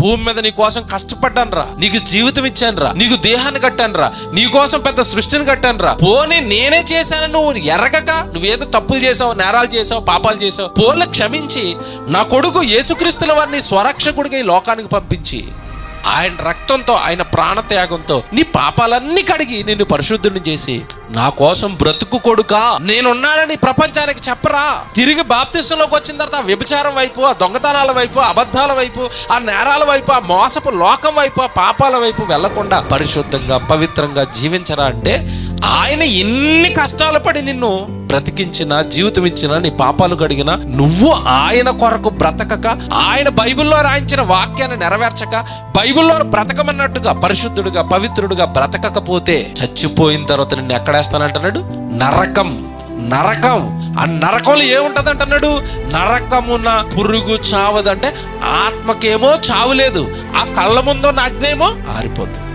భూమి మీద నీ కోసం కష్టపడ్డాను రా నీకు జీవితం ఇచ్చాను రా నీకు దేహాన్ని కట్టాను రా నీ కోసం పెద్ద సృష్టిని కట్టాను రా పోనీ నేనే చేశాను నువ్వు ఎరగక? నువ్వేదో తప్పులు చేసావు నేరాలు చేసావు పాపాలు చేసావు పోల క్షమించి నా కొడుకు యేసుక్రీస్తుల వారిని స్వరక్షకుడిగా ఈ లోకానికి పంపించి ఆయన రక్తంతో ఆయన ప్రాణత్యాగంతో నీ పాపాలన్నీ కడిగి నిన్ను పరిశుద్ధుని చేసి నా కోసం బ్రతుకు కొడుక? నేనున్నానని ప్రపంచానికి చెప్పరా? తిరిగి బాప్తిస్టులోకి వచ్చిన తర్వాత వ్యభిచారం వైపు ఆ దొంగతనాల వైపు అబద్ధాల వైపు ఆ నేరాల వైపు ఆ మోసపు లోకం వైపు ఆ పాపాల వైపు వెళ్ళకుండా పరిశుద్ధంగా పవిత్రంగా జీవించరా అంటే ఆయన ఎన్ని కష్టాలు పడి నిన్ను బ్రతికించిన జీవితం ఇచ్చిన నీ పాపాలు కడిగిన నువ్వు ఆయన కొరకు బ్రతకక ఆయన బైబిల్లో రాయించిన వాక్యాన్ని నెరవేర్చక బైబిల్లో బ్రతకమన్నట్టుగా పరిశుద్ధుడుగా పవిత్రుడుగా బ్రతకకపోతే చచ్చిపోయిన తర్వాత నిన్ను ఎక్కడేస్తానంటున్నాడు? నరకం. నరకం. ఆ నరకంలో ఏముంటది అంటున్నాడు నరకమున పురుగు చావదంటే ఆత్మకేమో చావు లేదు. ఆ కళ్ళ ముందు అగ్నేమో ఆరిపోతుంది